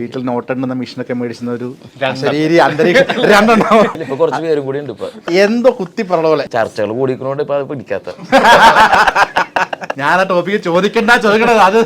വീട്ടിൽ നോട്ടെണ്ണുന്ന മെഷീനൊക്കെ മേടിച്ചുന്ന ഒരു ശരീര അന്തരീക്ഷം. രണ്ടെണ്ണം. ഇപ്പൊ കുറച്ച് പേരും കൂടി ഉണ്ട് ഇപ്പൊ. എന്തോ കുത്തി പറഞ്ഞ പോലെ. ചർച്ചകൾ കൂടിക്കണോണ്ട് ഇപ്പൊ അത് പിടിക്കാത്ത. ഞാൻ ആ ടോപ്പിക്ക് ചോദിക്കണ്ട. ചോദിക്കണത് അത്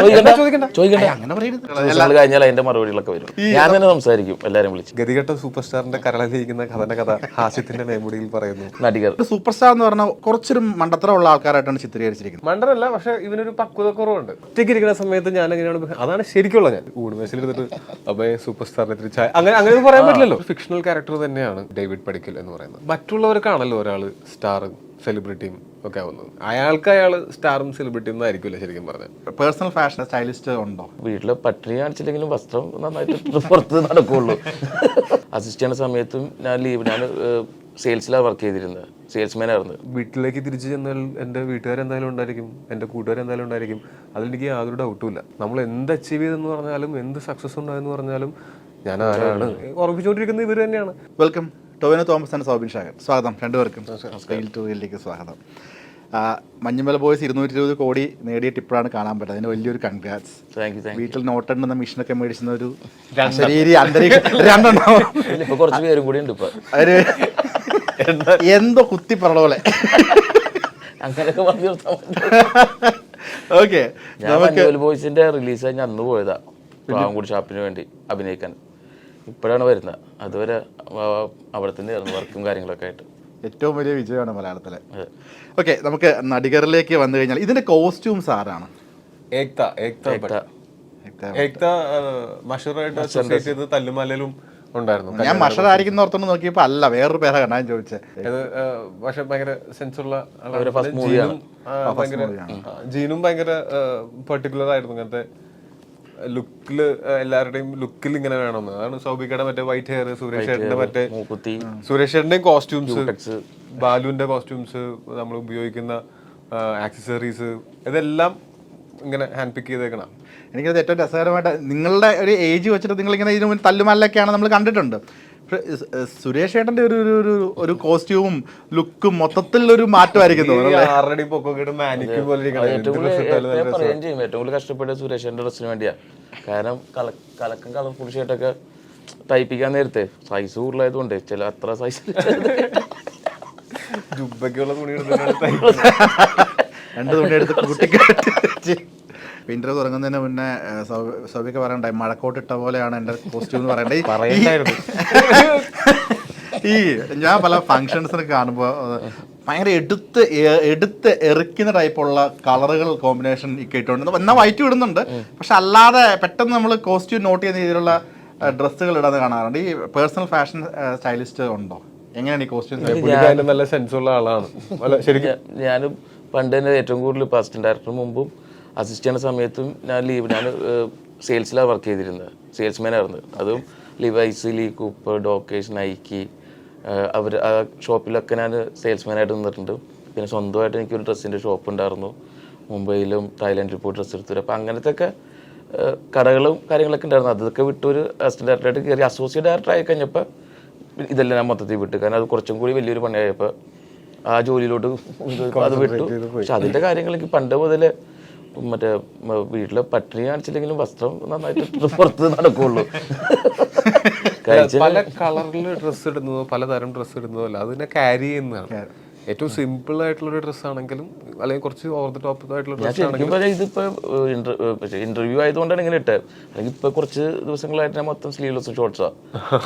ചോദിക്കണ്ട? ചോദിക്കണ്ട. അങ്ങനെ പറയരുത്. കഴിഞ്ഞാൽ അതിന്റെ മറുപടികളൊക്കെ വരും. ഞാൻ തന്നെ സംസാരിക്കും എല്ലാരും വിളിച്ച്. ഗതികെട്ട സൂപ്പർ സ്റ്റാറിന്റെ കരളിലിരിക്കുന്ന കഥന്റെ കഥ ഹാസ്യത്തിന്റെ മേമുടിയിൽ പറയുന്നു. നടികർ സൂപ്പർ സ്റ്റാർ എന്ന് പറഞ്ഞാൽ കുറച്ചൊരു മണ്ടത്തരമുള്ള ആൾക്കാരായിട്ടാണ് ചിത്രീകരിച്ചിരിക്കുന്നത്. മണ്ടരല്ല പക്ഷെ ഇവനൊരു പക്വത കുറവുണ്ട്. ഒറ്റയ്ക്ക് ഇരിക്കുന്ന സമയത്ത് ഞാൻ എങ്ങനെയാണ് അതാണ് ശരിക്കുള്ള ഞാൻ. ഊണുമേശയിൽ ഇരുന്നിട്ട് അപ്പൊ സൂപ്പർ സ്റ്റാറിനെ തിരിച്ച അങ്ങനെ അങ്ങനെ പറയാൻ പറ്റില്ലല്ലോ. ഫിക്ഷണൽ ക്യാരക്ടർ തന്നെയാണ് ഡേവിഡ് പടിക്കൽ എന്ന് പറയുന്നത്. മറ്റുള്ളവർക്കാണല്ലോ ഒരാൾ സ്റ്റാറും സെലിബ്രിറ്റിയും ഒക്കെ ആവുന്നത്. അയാൾക്ക് അയാൾ സ്റ്റാറും സെലിബ്രിറ്റിയും ആയിരിക്കില്ല ശരിക്കും പറഞ്ഞാൽ പേഴ്സണൽ ഫാഷൻ സ്റ്റൈലിസ്റ്റ് ഉണ്ടോ? വീട്ടിൽ പട്ടിണി കാണിച്ചില്ലെങ്കിലും വസ്ത്രം നന്നായിട്ട് പുറത്ത് നടക്കുള്ളൂ. അസിസ്റ്റ് ചെയ്യുന്ന സമയത്തും ഞാൻ ലീവ് ഞാൻ സെയിൽസിലാണ് വർക്ക് ചെയ്തിരുന്നത് സെയിൽസ്മാൻ ആയിരുന്നു. വീട്ടിലേക്ക് തിരിച്ചു ചെന്നാൽ എന്റെ വീട്ടുകാരെന്തായാലും ഉണ്ടായിരിക്കും എന്റെ കൂട്ടുകാരെന്തായാലും ഉണ്ടായിരിക്കും. അതിലെനിക്ക് യാതൊരു ഡൗട്ടും ഇല്ല. നമ്മൾ എന്ത് അച്ചീവ് ചെയ്തെന്ന് പറഞ്ഞാലും എന്ത് സക്സസ് ഉണ്ടായെന്ന് പറഞ്ഞാലും ഞാൻ ആരാണ്? ഓർമ്മിച്ചുകൊണ്ടിരിക്കുന്നത് ഇവർ തന്നെയാണ്. വെൽക്കം ടോവിനോ തോമസ് ആൻഡ് സോബിൻ ഷാഗർ സ്വാഗതം. രണ്ടുപേർക്കും സ്കൈൽ ടു റീലിലേക്ക് സ്വാഗതം. മഞ്ഞുമല ബോയ്സ് ഇരുന്നൂറ്റി ഇരുപത് കോടി നേടിയ ടിപ്പാണ് കാണാൻ പറ്റുന്നത്. അതിന് വലിയൊരു കൺഗ്രാറ്റ്സ് വീട്ടിൽ നോട്ടെണ്ണുന്ന മെഷീനൊക്കെ മേടിച്ചുന്ന ഒരു ശരീര അന്തരീക്ഷം. രണ്ടെണ്ണം. കുറച്ച് പേരും കൂടി ഉണ്ട് ഇപ്പൊ. എന്തോ? കുത്തി പറഞ്ഞ പോലെ. ഓക്കെ ബോയ്സിന്റെ റിലീസ് കഴിഞ്ഞ അന്ന് പോയതാ. ഷാപ്പിന് വേണ്ടി അഭിനയിക്കാൻ. ഇപ്പോഴാണ് വരുന്നത്. അതുവരെ അവിടെ തന്നെയായിരുന്നു വർക്കും കാര്യങ്ങളൊക്കെ ആയിട്ട്. ഏറ്റവും വലിയ വിജയമാണ് മലയാളത്തിലെ. ഓക്കെ നമുക്ക് നടികറിലേക്ക് വന്നു കഴിഞ്ഞാൽ ഇതിന്റെ കോസ്റ്റ്യൂംസ് ആരാണ്? ഏക്ത ഏക്ത. ഏക്ത. മഷൂറായിട്ട് അസോസിയേറ്റ് ചെയ്ത് തല്ലുമലയിലും ഉണ്ടായിരുന്നു. ഞാൻ മഷറായിരിക്കുന്ന ഓർത്തോണ്ട് നോക്കിയപ്പോ അല്ല വേറൊരു പേരാ കണ്ടാൻ ചോദിച്ചത് പക്ഷെ ഭയങ്കര സെൻസ് ഉള്ള ജീനും, ഭയങ്കര ജീനും ഭയങ്കര പെർട്ടിക്കുലർ ആയിരുന്നു അങ്ങനത്തെ ലുക്കിൽ എല്ലാവരുടെയും ലുക്കിൽ ഇങ്ങനെ വേണമെന്ന്. അതാണ് സൗബിക്കയുടെ മറ്റേ വൈറ്റ് ഹെയർ സുരേഷ് ചേട്ടന്റെ മറ്റേ മൂക്കുത്തി. സുരേഷ് ചേട്ടന്റെയും കോസ്റ്റ്യൂംസ്. ബാലുവിന്റെ കോസ്റ്റ്യൂംസ് നമ്മൾ ഉപയോഗിക്കുന്ന ആക്സസറീസ് ഇതെല്ലാം ഇങ്ങനെ ഹാൻഡ് പിക്ക് ചെയ്തേക്കണം. എനിക്കത് ഏറ്റവും രസകരമായിട്ട് നിങ്ങളുടെ ഒരു ഏജ് വെച്ചിട്ട് നിങ്ങൾ ഇങ്ങനെ ഇതിനു മുൻ തല്ലുമല്ലൊക്കെയാണ് നമ്മൾ കണ്ടിട്ടുണ്ട്. സുരേഷ് ഏട്ടന്റെ ഒരു ഒരു- ഒരു ഒരു കോസ്റ്റ്യൂമും ലുക്കും മാറ്റമായിരിക്കും പോലെ ഇരിക്കണം. എന്ത് ഏറ്റവും കൂടുതൽ കഷ്ടപ്പെട്ടത് നല്ല ഞാൻ പറയുകയും ചെയ്യും. ഏറ്റവും കൂടുതൽ കഷ്ടപ്പെട്ട സുരേഷിന്റെ ഡ്രസ്സിന് വേണ്ടിയാ. കാരണം കല കലക്കം കളർഫുൾ ഷർട്ടൊക്കെ തയ്പ്പിക്കാൻ നേരത്തെ സൈസ് കൂടുതലായതുകൊണ്ട് ചില അത്ര സൈസ് ജുബക്കുള്ള തുണി രണ്ട് തുണി എടുത്ത് കൂട്ടിക്കെട്ടി വിന്റർ തുടങ്ങുന്നതിന് മുന്നേ സൗബിക്ക് പറയണ്ടേ മഴക്കോട്ട് ഇട്ട പോലെയാണ് എന്റെ കോസ്റ്റ്യൂം എന്ന് പറയണ്ടേ. ഈ- പറയണ്ടായിരുന്നു. ഈ ഞാൻ പല ഫങ്ഷൻസിനൊക്കെ കാണുമ്പോൾ ഭയങ്കര എടുത്ത് എടുത്ത് എറിക്കുന്ന ടൈപ്പുള്ള കളറുകൾ കോമ്പിനേഷൻ ഒക്കെ എന്നാ എന്നാൽ വൈറ്റ് ഇടുന്നുണ്ട് പക്ഷെ അല്ലാതെ പെട്ടെന്ന് നമ്മൾ കോസ്റ്റ്യൂം നോട്ട് ചെയ്യുന്ന രീതിയിലുള്ള ഡ്രസ്സുകൾ ഇടാതെ കാണാറുണ്ട്. ഈ പേഴ്സണൽ ഫാഷൻ സ്റ്റൈലിസ്റ്റ് ഉണ്ടോ? എങ്ങനെയാണ് ഈ കോസ്റ്റ്യൂം നല്ല സെൻസ് ഉള്ള ആളാണ്. ശരിക്കും ഞാനും പണ്ട് തന്നെ ഏറ്റവും കൂടുതൽ ഇപ്പോൾ ഡയറക്ടർ മുമ്പും അസിസ്റ്റ് ചെയ്യുന്ന സമയത്തും ഞാൻ ലീവ് ഞാൻ സെയിൽസിലാണ് വർക്ക് ചെയ്തിരുന്നത്. സെയിൽസ്മാൻ ആയിരുന്നു. അതും Levi's Lee Cooper Dockers Nike അവർ ആ ഷോപ്പിലൊക്കെ ഞാൻ സെയിൽസ്മാനായിട്ട് നിന്നിട്ടുണ്ട്. പിന്നെ സ്വന്തമായിട്ട് എനിക്കൊരു ഡ്രസ്സിന്റെ ഷോപ്പ് ഉണ്ടായിരുന്നു. മുംബൈയിലും തായ്ലാൻഡിൽ പോയി ഡ്രസ്സ് എടുത്തു അപ്പോൾ അങ്ങനത്തെ ഒക്കെ കടകളും കാര്യങ്ങളൊക്കെ ഉണ്ടായിരുന്നു. അതൊക്കെ ഒരു അസിസ്റ്റന്റ് ഡയറക്ടറായിട്ട് കയറി. അസോസിയേറ്റ് ഡയറക്ടർ ആയി കഴിഞ്ഞപ്പോൾ ഇതെല്ലാം ഞാൻ മൊത്തത്തിൽ വിട്ടു. കാരണം അത് കുറച്ചും കൂടി വലിയൊരു പണിയായപ്പോൾ ആ ജോലിയിലോട്ട് അത് വിട്ടു. പക്ഷെ അതിന്റെ കാര്യങ്ങളൊക്കെ പണ്ട് മുതലേ മറ്റേ വീട്ടിൽ പട്ടിണി കാണിച്ചില്ലെങ്കിലും വസ്ത്രം നന്നായിട്ട് പുറത്ത് നടക്കുള്ളൂ. പല കളറിൽ ഡ്രസ്സ് ഇടുന്നതോ പലതരം ഡ്രസ്സ് ഇടുന്നതോ അല്ല അതിനെ ക്യാരി ചെയ്യുന്നതാണ്. ഏറ്റവും സിമ്പിൾ ആയിട്ടുള്ള ഒരു ഡ്രസ്സ് ആണെങ്കിലും അല്ലെങ്കിൽ കുറച്ച് ഓവർ ദി ടോപ്പ് ആയിട്ടുള്ള ഡ്രസ്സ് ആണെങ്കിലും ഇതിപ്പോ ഇന്റർവ്യൂ ആയതുകൊണ്ടാണ് ഇങ്ങനെ ഇട്ടത്. അല്ലെങ്കിൽ ഇപ്പൊ കുറച്ച് ദിവസങ്ങളായിട്ട് ഞാൻ മൊത്തം സ്ലീവ്ലെസ് ഷോർട്സാ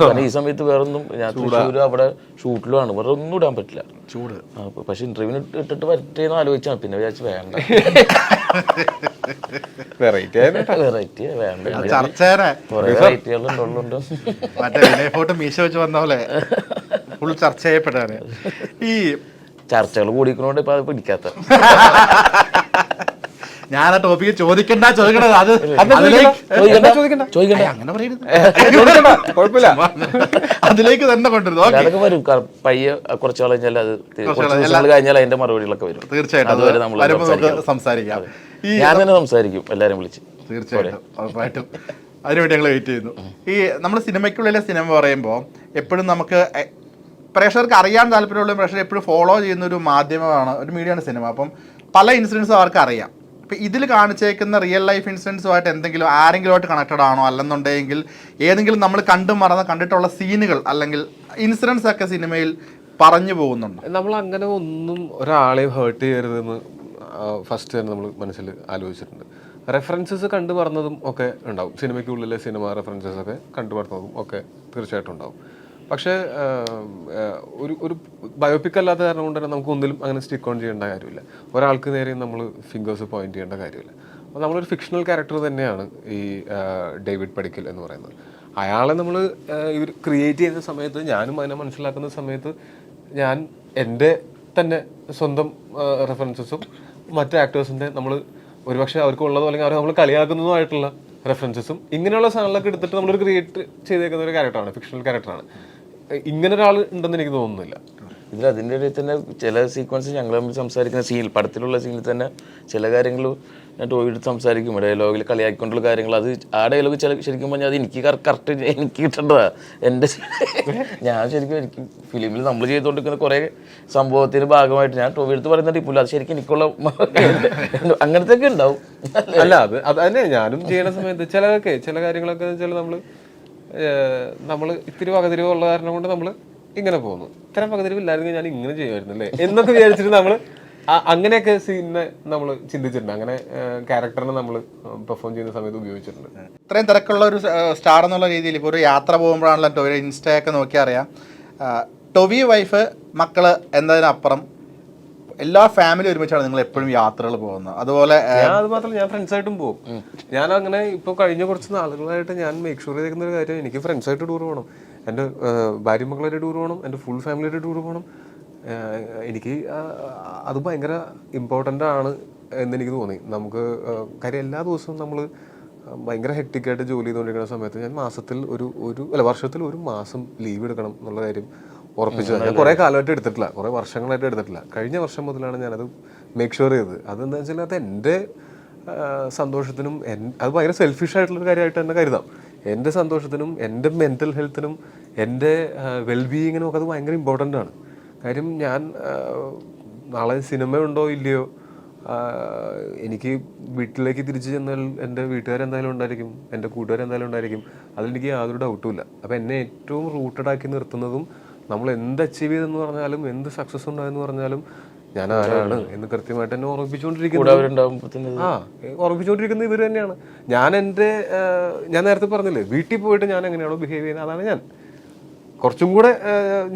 കാരണം ഈ സമയത്ത് വേറെ ഒന്നും ഞാൻ അവിടെ അവിടെ ഷൂട്ടിലാണ് വേറെ ഒന്നും ഇടാൻ പറ്റില്ല. ചൂട്. പക്ഷെ ഇന്റർവ്യൂവിന് ഇട്ടിട്ട് പറ്റിയെന്ന് ആലോചിച്ചാണ്. പിന്നെ വിചാരിച്ചു വേണ്ട. വെറൈറ്റി ആയിട്ട് വെറൈറ്റി വേണ്ട. ചർച്ചേനെ കുറെ വെറൈറ്റികളുണ്ടുള്ളുണ്ട് മറ്റേ വിനയ് ഫോട്ടോ മീശ വെച്ച് വന്ന പോലെ ഫുൾ ചർച്ച ചെയ്യപ്പെട്ടാണ് ഈ ചർച്ചകൾ കൂടിക്കണോണ്ട് ഇപ്പൊ അത് പിടിക്കാത്ത. ഞാൻ ആ ടോപ്പിക്ക് ചോദിക്കണ്ട. ചോദിക്കണത് അത് അതിലേക്ക് ചോദിക്കണ്ട? അങ്ങനെ പറയരുത്. ചോദിക്കണ്ട, കുഴപ്പമില്ല. അതിലേക്ക് തന്നെ കൊണ്ടുവരുന്നു അതൊക്കെ വരും. പയ്യ കുറച്ച് കഴിഞ്ഞാൽ അത് കഴിഞ്ഞാൽ അതിന്റെ മറുപടികളൊക്കെ വരും. തീർച്ചയായിട്ടും. അതുവരെ നമ്മൾ സംസാരിക്കാം. ഞാൻ തന്നെ സംസാരിക്കും എല്ലാരും വിളിച്ച്. തീർച്ചയായിട്ടും. ഉറപ്പായിട്ടും. അതിനുവേണ്ടി ഞങ്ങൾ വെയിറ്റ് ചെയ്യുന്നു. ഈ നമ്മൾ സിനിമയ്ക്കുള്ളിലെ സിനിമ പറയുമ്പോൾ എപ്പോഴും നമുക്ക് പ്രേക്ഷകർക്ക് അറിയാൻ താല്പര്യമുള്ള പ്രേക്ഷകർ എപ്പോഴും ഫോളോ ചെയ്യുന്ന ഒരു മാധ്യമമാണ് ഒരു മീഡിയമാണ് സിനിമ. അപ്പം പല ഇൻസിഡൻസും അവർക്ക് അറിയാം. ഇപ്പൊ ഇതിൽ കാണിച്ചേക്കുന്ന റിയൽ ലൈഫ് ഇൻസിഡൻസുമായിട്ട് എന്തെങ്കിലും ആരെങ്കിലുമായിട്ട് കണക്റ്റഡ് ആണോ അല്ലെന്നുണ്ടെങ്കിൽ ഏതെങ്കിലും നമ്മൾ കണ്ടും മറന്ന കണ്ടിട്ടുള്ള സീനുകൾ അല്ലെങ്കിൽ ഇൻസിഡൻസ് ഒക്കെ സിനിമയിൽ പറഞ്ഞു പോകുന്നുണ്ട്? നമ്മൾ അങ്ങനെ ഒന്നും ഒരാളെ ഹേർട്ട് ചെയ്യരുതെന്ന് ഫസ്റ്റ് തന്നെ നമ്മൾ മനസ്സിൽ ആലോചിച്ചിട്ടുണ്ട്. റെഫറൻസസ് കണ്ടു പറഞ്ഞതും ഒക്കെ ഉണ്ടാവും. സിനിമയ്ക്കുള്ളിലെ സിനിമ റെഫറൻസസ് ഒക്കെ കണ്ടു പറഞ്ഞതും ഒക്കെ തീർച്ചയായിട്ടും ഉണ്ടാവും. പക്ഷേ ഒരു ഒരു ബയോപിക് അല്ലാത്ത കാരണം കൊണ്ട് തന്നെ നമുക്ക് ഒന്നിലും അങ്ങനെ സ്റ്റിക്ക് ഓൺ ചെയ്യേണ്ട കാര്യമില്ല. ഒരാൾക്ക് നേരെയും നമ്മൾ ഫിംഗേഴ്സ് പോയിന്റ് ചെയ്യേണ്ട കാര്യമില്ല. അപ്പോൾ നമ്മളൊരു ഫിക്ഷണൽ ക്യാരക്ടർ തന്നെയാണ് ഈ ഡേവിഡ് പടിക്കൽ എന്ന് പറയുന്നത്. അയാളെ നമ്മൾ ഇവർ ക്രിയേറ്റ് ചെയ്യുന്ന സമയത്ത് ഞാനും അതിനെ മനസ്സിലാക്കുന്ന സമയത്ത് ഞാൻ എന്റെ തന്നെ സ്വന്തം റെഫറൻസസും മറ്റ് ആക്ടേഴ്സിന്റെ നമ്മൾ ഒരുപക്ഷെ അവർക്ക് ഉള്ളതോ അല്ലെങ്കിൽ അവർ നമ്മൾ കളിയാക്കുന്നതുമായിട്ടുള്ള റെഫറൻസസും ഇങ്ങനെയുള്ള സാധനങ്ങളൊക്കെ എടുത്തിട്ട് നമ്മളൊരു ക്രിയേറ്റ് ചെയ്തേക്കുന്ന ഒരു ക്യാരക്ടറാണ് ഫിക്ഷണൽ ക്യാരക്ടറാണ് ഇങ്ങനെ ഒരാൾ ഉണ്ടെന്ന് എനിക്ക് തോന്നുന്നില്ല. ഇതിൽ അതിന്റെ ഇടയിൽ തന്നെ ചില സീക്വൻസ് ഞങ്ങൾ തമ്മിൽ സംസാരിക്കുന്ന സീനിൽ പടത്തിലുള്ള സീനിൽ തന്നെ ചില കാര്യങ്ങൾ ഞാൻ ടോയിഡ് സംസാരിക്കും. ഡയലോഗിൽ കളിയാക്കിക്കൊണ്ടുള്ള കാര്യങ്ങൾ അത് ആ ഡയലോഗ് ചില ശരിക്കും പറഞ്ഞാൽ അത് എനിക്ക് കറക്റ്റ് എനിക്ക് കിട്ടേണ്ടതാ. എന്റെ ഞാൻ ശരിക്കും എനിക്ക് ഫിലിമിൽ നമ്മൾ ചെയ്തുകൊണ്ടിരിക്കുന്ന കുറേ സംഭവത്തിന് ഭാഗമായിട്ട് ഞാൻ ടോവി എടുത്ത് ടിപ്പില്ല അത് ശരിക്കും എനിക്കുള്ള അങ്ങനത്തെ ഒക്കെ ഉണ്ടാവും. അല്ല അത് അത് തന്നെ ഞാനും ചെയ്യുന്ന സമയത്ത് ചിലതൊക്കെ ചില കാര്യങ്ങളൊക്കെ ചില നമ്മൾ നമ്മൾ ഇത്തിരി വകതിരിവ് ഉള്ള കാരണം കൊണ്ട് നമ്മൾ ഇങ്ങനെ പോകുന്നു. ഇത്തരം പകതിരിവില്ലായിരുന്നെങ്കിൽ ഞാൻ ഇങ്ങനെ ചെയ്യുമായിരുന്നു അല്ലേ എന്നൊക്കെ വിചാരിച്ചിട്ട് നമ്മൾ അങ്ങനെയൊക്കെ സീനിനെ നമ്മൾ ചിന്തിച്ചിട്ടുണ്ട്. അങ്ങനെ ക്യാരക്ടറിനെ നമ്മൾ പെർഫോം ചെയ്യുന്ന സമയത്ത് ഉപയോഗിച്ചിട്ടുണ്ട്. ഇത്രയും തിരക്കുള്ള ഒരു സ്റ്റാർ എന്നുള്ള രീതിയിൽ ഇപ്പോൾ ഒരു യാത്ര പോകുമ്പോഴാണല്ലോ ടൊവി ഇൻസ്റ്റയൊക്കെ നോക്കിയാൽ അറിയാം ടൊവി വൈഫ് മക്കൾ എന്നതിനപ്പുറം എല്ലാ ഫാമിലി ഒരുമിച്ചാണ് നിങ്ങൾ എപ്പോഴും യാത്രകൾ പോകുന്നത്. അതുപോലെ ഞാൻ അത് മാത്രമല്ല ഞാൻ ഫ്രണ്ട്സായിട്ടും പോകും. ഞാൻ അങ്ങനെ ഇപ്പോൾ കഴിഞ്ഞ കുറച്ച് നാളുകളായിട്ട് ഞാൻ മേക്ക് ഷുവർ ചെയ്തിരിക്കുന്ന ഒരു കാര്യം എനിക്ക് ഫ്രണ്ട്സായിട്ട് ടൂർ പോകണം. എന്റെ ഭാര്യ മക്കളായിട്ട് ടൂർ പോകണം എന്റെ ഫുൾ ഫാമിലിയായിട്ട് ടൂർ പോകണം. എനിക്ക് അത് ഭയങ്കര ഇമ്പോർട്ടന്റ് ആണ് എന്ന് എനിക്ക് തോന്നി. നമുക്ക് കാര്യം എല്ലാ ദിവസവും നമ്മൾ ഭയങ്കര ഹെക്ടിക്കായിട്ട് ജോലി ചെയ്തുകൊണ്ടിരിക്കുന്ന സമയത്ത് ഞാൻ മാസത്തിൽ ഒരു ഒരു അല്ല വർഷത്തിൽ ഒരു മാസം ലീവ് എടുക്കണം എന്നുള്ള കാര്യം ഉറപ്പിച്ചത് ഞാൻ കുറേ കാലമായിട്ട് എടുത്തിട്ടില്ല. കുറേ വർഷങ്ങളായിട്ട് എടുത്തിട്ടില്ല. കഴിഞ്ഞ വർഷം മുതലാണ് ഞാനത് മേക്ക് ഷുവർ ചെയ്തത്. അതെന്താ വെച്ചാൽ അത് എന്റെ സന്തോഷത്തിനും അത് ഭയങ്കര സെൽഫിഷ് ആയിട്ടുള്ള കാര്യമായിട്ട് തന്നെ കരുതാം. എന്റെ സന്തോഷത്തിനും എന്റെ മെന്റൽ ഹെൽത്തിനും എന്റെ വെൽബീയിങ്ങിനും ഒക്കെ അത് ഭയങ്കര ഇമ്പോർട്ടന്റ് ആണ്. കാര്യം ഞാൻ നാളെ സിനിമ ഉണ്ടോ ഇല്ലയോ എനിക്ക് വീട്ടിലേക്ക് തിരിച്ചു ചെന്നാൽ എന്റെ വീട്ടുകാരെന്തായാലും ഉണ്ടായിരിക്കും എന്റെ കൂട്ടുകാരെന്തായാലും ഉണ്ടായിരിക്കും. അതിലെനിക്ക് യാതൊരു ഡൗട്ടും ഇല്ല. അപ്പോൾ എന്നെ ഏറ്റവും റൂട്ടഡ് ആക്കി നിർത്തുന്നതും നമ്മൾ എന്ത് അച്ചീവ് ചെയ്തെന്ന് പറഞ്ഞാലും എന്ത് സക്സസ് ഉണ്ടായെന്ന് പറഞ്ഞാലും ഞാൻ ആരാണ് എന്ന് കൃത്യമായിട്ട് എന്നെ കൂടെ ഓർമ്മിപ്പിച്ചുകൊണ്ടിരിക്കുന്നത് ആ ഓർമ്മിപ്പിച്ചുകൊണ്ടിരിക്കുന്നത് ഇവർ തന്നെയാണ്. ഞാൻ എന്റെ ഞാൻ നേരത്തെ പറഞ്ഞില്ലേ വീട്ടിൽ പോയിട്ട് ഞാൻ എങ്ങനെയാണോ ബിഹേവ് ചെയ്യുന്നത്? അതാണ് ഞാൻ. കുറച്ചും കൂടെ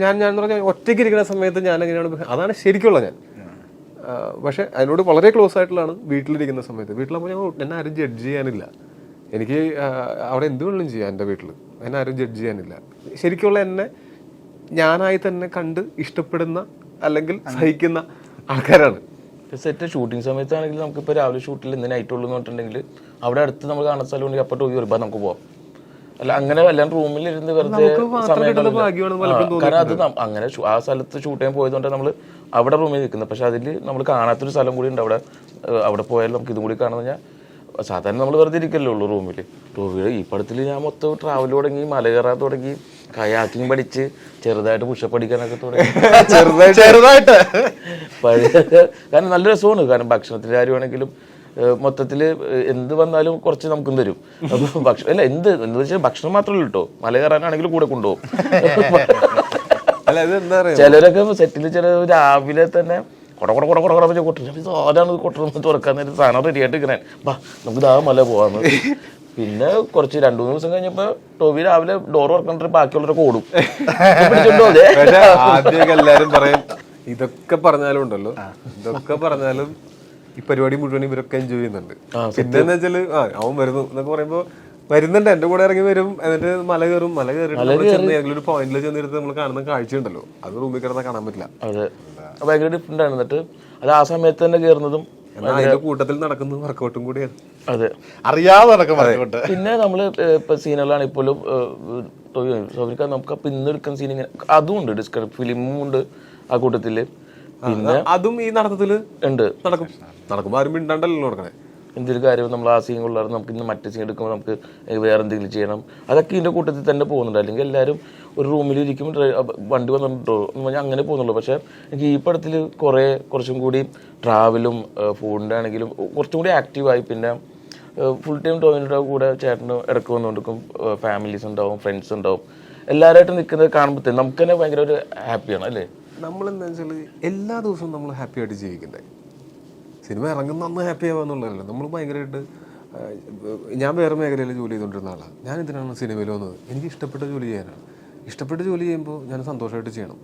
ഞാൻ ഞാൻ എന്ന് പറഞ്ഞാൽ ഒറ്റയ്ക്ക് ഇരിക്കുന്ന സമയത്ത് ഞാൻ എങ്ങനെയാണ് അതാണ് ശരിക്കുള്ള ഞാൻ. പക്ഷെ അതിനോട് വളരെ ക്ലോസ് ആയിട്ടുള്ളതാണ് വീട്ടിലിരിക്കുന്ന സമയത്ത്. വീട്ടിലാകുമ്പോൾ ഞങ്ങൾ എന്നെ ആരും ജഡ്ജ് ചെയ്യാനില്ല. എനിക്ക് അവിടെ എന്ത് വേണമെങ്കിലും ചെയ്യാം എന്റെ വീട്ടിൽ. എന്നെ ആരും ജഡ്ജ് ചെയ്യാനില്ല. ശരിക്കുള്ള എന്നെ ഞാനായി തന്നെ കണ്ട് ഇഷ്ടപ്പെടുന്ന അല്ലെങ്കിൽ സഹിക്കുന്ന ആൾക്കാരാണ്. സെറ്റ് ഷൂട്ടിംഗ് സമയത്താണെങ്കിൽ നമുക്ക് നമുക്കിപ്പോൾ രാവിലെ ഷൂട്ടിൽ ഇന്ന് നൈറ്റ് ഉള്ളൂ എന്ന് പറഞ്ഞിട്ടുണ്ടെങ്കിൽ അവിടെ അടുത്ത് നമ്മൾ കാണാൻ സ്ഥലം ഉണ്ടെങ്കിൽ അപ്പോൾ ടോയി വരുമ്പോൾ നമുക്ക് പോവാം. അല്ല അങ്ങനെ വല്ലാണ്ട് റൂമിൽ ഇരുന്ന് വെറുതെ കാരണം അത് അങ്ങനെ ആ സ്ഥലത്ത് ഷൂട്ട് ചെയ്യാൻ പോയതുകൊണ്ട് നമ്മൾ അവിടെ റൂമിൽ നിൽക്കുന്നത്. പക്ഷെ അതിൽ നമ്മൾ കാണാത്തൊരു സ്ഥലം കൂടി ഉണ്ട് അവിടെ. അവിടെ പോയാൽ നമുക്ക് ഇതും കൂടി കാണുന്ന കഴിഞ്ഞാൽ സാധാരണ നമ്മൾ വെറുതെ ഇരിക്കല്ലേ ഉള്ളൂ റൂമിൽ ടോവിയുടെ ഈ പടത്തിൽ ഞാൻ മൊത്തം ട്രാവൽ തുടങ്ങി മല കയറാൻ തുടങ്ങി കയാക്കിങ് പഠിച്ച് ചെറുതായിട്ട് പുഷപ്പ് അടിക്കാനൊക്കെ തുടങ്ങി ചെറുതായിട്ട് പഴയ കാരണം നല്ല രസമാണ് കാരണം ഭക്ഷണത്തിന്റെ കാര്യമാണെങ്കിലും മൊത്തത്തിൽ എന്ത് വന്നാലും കുറച്ച് നമുക്കും തരും അപ്പൊ ഭക്ഷണം അല്ല എന്ത് എന്ന് വെച്ചാൽ ഭക്ഷണം മാത്രമല്ല കേട്ടോ മല കയറാനാണെങ്കിലും കൂടെ കൊണ്ടുപോകും ഇത് എന്താ ചിലരൊക്കെ സെറ്റിൽ ചില രാവിലെ തന്നെ കൊട കൊട കൊട കൊട കൊട ആരാണ് ഇത് കൊട്ടുന്നത് തുറക്കാൻ നേരം സാധനം റെഡി ആയിട്ട് ഇങ്ങനെ ബാ നമുക്ക് ദാ മല പോവാന്ന് പിന്നെ കുറച്ച് രണ്ടു മൂന്ന് ദിവസം കഴിഞ്ഞപ്പോ ടോബി രാവിലെ ഡോർ തുറക്കണ്ടിട്ട് ബാക്കിയുള്ളവരൊക്കെ ഓടും. ആദ്യമൊക്കെ എല്ലാരും പറയും ഇതൊക്കെ പറഞ്ഞാലും ഉണ്ടല്ലോ. ഇതൊക്കെ പറഞ്ഞാലും ഈ പരിപാടി മുഴുവൻ ഇവരൊക്കെ എൻജോയ് ചെയ്യുന്നുണ്ട്. പിന്നെ എന്ന് വെച്ചാൽ ആ അവൻ വരുന്നു എന്നൊക്കെ പറയുമ്പോ വരുന്നുണ്ട്. എന്റെ കൂടെ ഇറങ്ങി വരും. എന്നിട്ട് മല കയറും. മല കയറി ചെന്ന് ഏതെങ്കിലും ഒരു പോയിന്റിൽ ചെന്നിരുന്ന് നമ്മൾ കാണുന്ന കാഴ്ച ഉണ്ടല്ലോ. അത് റൂമിൽ കിടന്നാൽ കാണാൻ പറ്റില്ല. അതെ. ഭയങ്കര ഡിഫറെന്റ് ആണ്. എന്നിട്ട് അത് ആ സമയത്ത് തന്നെ കയറുന്നതും എന്നാൽ അതിന്റെ കൂട്ടത്തിൽ നടക്കുന്ന വർക്കൗട്ടും കൂടിയാണ്. അതെ. അറിയാതെ നടക്കും വർക്കൗട്ട് പിന്നെ നമ്മൾ ഇപ്പൊ സീനുകളാണ് ഇപ്പോഴും സൗകര്യം നമുക്ക് അപ്പൊ ഇന്ന് എടുക്കുന്ന സീൻ ഇങ്ങനെ അതും ഉണ്ട് ഡിസ്ക ഫിലിമും ഉണ്ട് ആ കൂട്ടത്തിൽ. പിന്നെ അതും ഈ നടത്തത്തിൽ ഉണ്ട്. നടക്കും. നടക്കുമ്പോ ആരും മിണ്ടാണ്ടല്ലോ നടക്കണേ. എന്തെങ്കിലും കാര്യം നമ്മൾ ആ സീൻ കൊള്ളാറ് നമുക്ക് ഇന്ന് മറ്റേ സീൻ എടുക്കുമ്പോൾ നമുക്ക് വേറെ എന്തെങ്കിലും ചെയ്യണം. അതൊക്കെ ഇതിന്റെ കൂട്ടത്തിൽ തന്നെ പോകുന്നുണ്ട്. അല്ലെങ്കിൽ എല്ലാവരും ഒരു റൂമിൽ ഇരിക്കും ഡ്രൈ- അപ്പ- വണ്ടി വന്നിട്ടോ എന്ന് അങ്ങനെ പോകുന്നുള്ളൂ. പക്ഷേ എനിക്ക് ഈ പടത്തിൽ കുറേ കുറച്ചും കൂടി ട്രാവലും ഫുഡിന്റെ ആണെങ്കിലും കുറച്ചും കൂടി ആക്റ്റീവായി പിന്നെ ഫുൾ ടൈം ടോയിന്റെ കൂടെ ചേട്ടന് ഇടയ്ക്ക് വന്നുകൊണ്ടിരിക്കും. ഫാമിലീസ് ഉണ്ടാവും ഫ്രണ്ട്സ് ഉണ്ടാവും. എല്ലാവരായിട്ടും നിൽക്കുന്നത് കാണുമ്പോൾ നമുക്ക് തന്നെ ഭയങ്കര ഒരു ഹാപ്പിയാണ് അല്ലേ? നമ്മളെന്താ വെച്ചാൽ എല്ലാ ദിവസവും നമ്മൾ ഹാപ്പി ആയിട്ട് ജീവിക്കണ്ടേ? സിനിമ ഇറങ്ങുന്ന അന്ന് ഹാപ്പി ആവാന്നുള്ളതല്ല നമ്മൾ ഭയങ്കരമായിട്ട് ഞാൻ വേറെ മേഖലയിൽ ജോലി ചെയ്തുകൊണ്ടിരുന്ന ആളാണ് ഞാൻ എന്തിനാണ് സിനിമയിൽ വന്നത്? എനിക്ക് ഇഷ്ടപ്പെട്ട ജോലി ചെയ്യാനാണ്. ഇഷ്ടപ്പെട്ട ജോലി ചെയ്യുമ്പോൾ ഞാൻ സന്തോഷമായിട്ട് ചെയ്യണം.